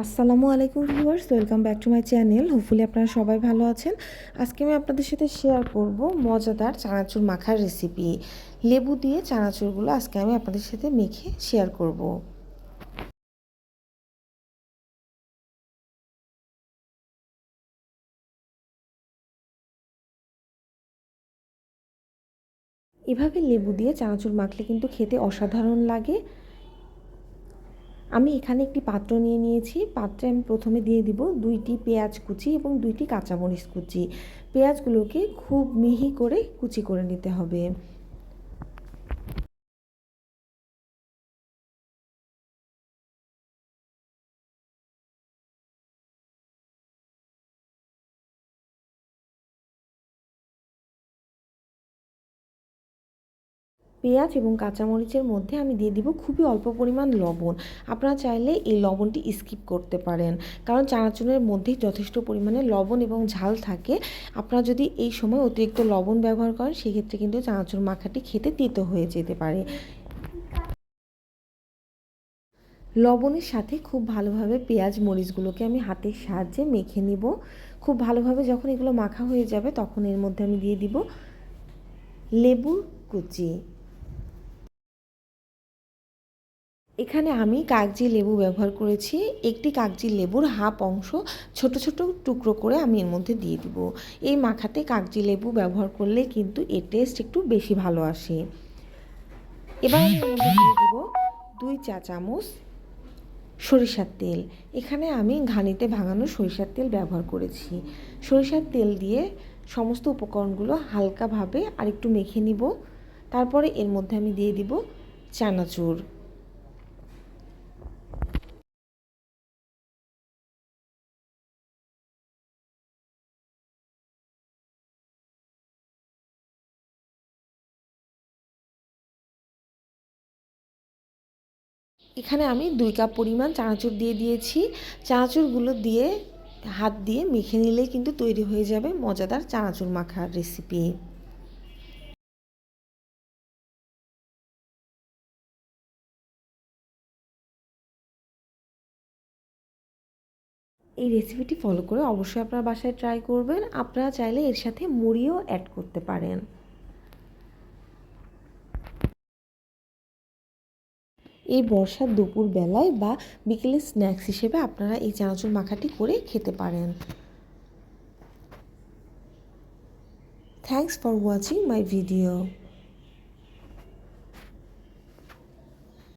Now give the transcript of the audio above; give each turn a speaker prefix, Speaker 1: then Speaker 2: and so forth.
Speaker 1: আসসালামু আলাইকুম viewers, welcome back to my channel. Hopefully আপনারা সবাই ভালো আছেন। আজকে আমি আপনাদের সাথে শেয়ার করব মজাদার চানাচুর মাখার রেসিপি লেবু দিয়ে চানাচুরগুলো আজকে আমি আপনাদের সাথে মেখে শেয়ার করব। এভাবে লেবু দিয়ে চানাচুর মাখলে কিন্তু খেতে অসাধারণ লাগে। আমি এখানে একটি পাত্র নিয়ে নিয়েছি। পাত্রে আমি প্রথমে দিয়ে দিব দুইটি পেঁয়াজ কুচি এবং দুইটি কাঁচামরিচ কুচি। পেঁয়াজগুলোকে খুব মিহি করে কুচি করে নিতে হবে। পেঁয়াজ এবং কাঁচামরিচের মধ্যে আমি দিয়ে দিব খুবই অল্প পরিমাণ লবণ। আপনারা চাইলে এই লবণটি স্কিপ করতে পারেন। কারণ চানাচুরের মধ্যেই যথেষ্ট পরিমাণে লবণ এবং ঝাল থাকে। আপনারা যদি এই সময় অতিরিক্ত লবণ ব্যবহার করেন, সেক্ষেত্রে কিন্তু চানাচুর মাখাটি খেতে তিতো হয়ে যেতে পারে। লবণের সাথে খুব ভালোভাবে পেঁয়াজ মরিচগুলোকে আমি হাতের সাহায্যে মেখে নিব। খুব ভালোভাবে যখন এগুলো মাখা হয়ে যাবে, তখন এর মধ্যে আমি দিয়ে দিব লেবুর কুচি। এখানে আমি কাগজি লেবু ব্যবহার করেছি। একটি কাগজি লেবুর হাফ অংশ ছোট ছোট টুকরো করে আমি এর মধ্যে দিয়ে দিব। এই মাখাতে কাগজি লেবু ব্যবহার করলে কিন্তু এর টেস্ট একটু বেশি ভালো আসে। এবার আমি এর মধ্যে দিয়ে দিব দুই চা চামচ সরিষার তেল। এখানে আমি ঘানিতে ভাঙানো সরিষার তেল ব্যবহার করেছি। সরিষার তেল দিয়ে সমস্ত উপকরণগুলো হালকাভাবে আরেকটু মেখে নিব। তারপরে এর মধ্যে আমি দিয়ে দিব চানাচুর। এখানে আমি দুই কাপ পরিমাণ চানাচুর দিয়ে দিয়েছি। চানাচুরগুলো দিয়ে হাত দিয়ে মেখে নিলেই কিন্তু তৈরি হয়ে যাবে মজাদার চানাচুর মাখার রেসিপি এই রেসিপিটি ফলো করে অবশ্যই আপনারা বাসায় ট্রাই করবেন। আপনারা চাইলে এর সাথে মুড়িও অ্যাড করতে পারেন। এই বর্ষার দুপুর বেলায় বা বিকেলে স্ন্যাক্স হিসেবে আপনারা এই চানাচুর মাখাটি করে খেতে পারেন। Thanks for watching my video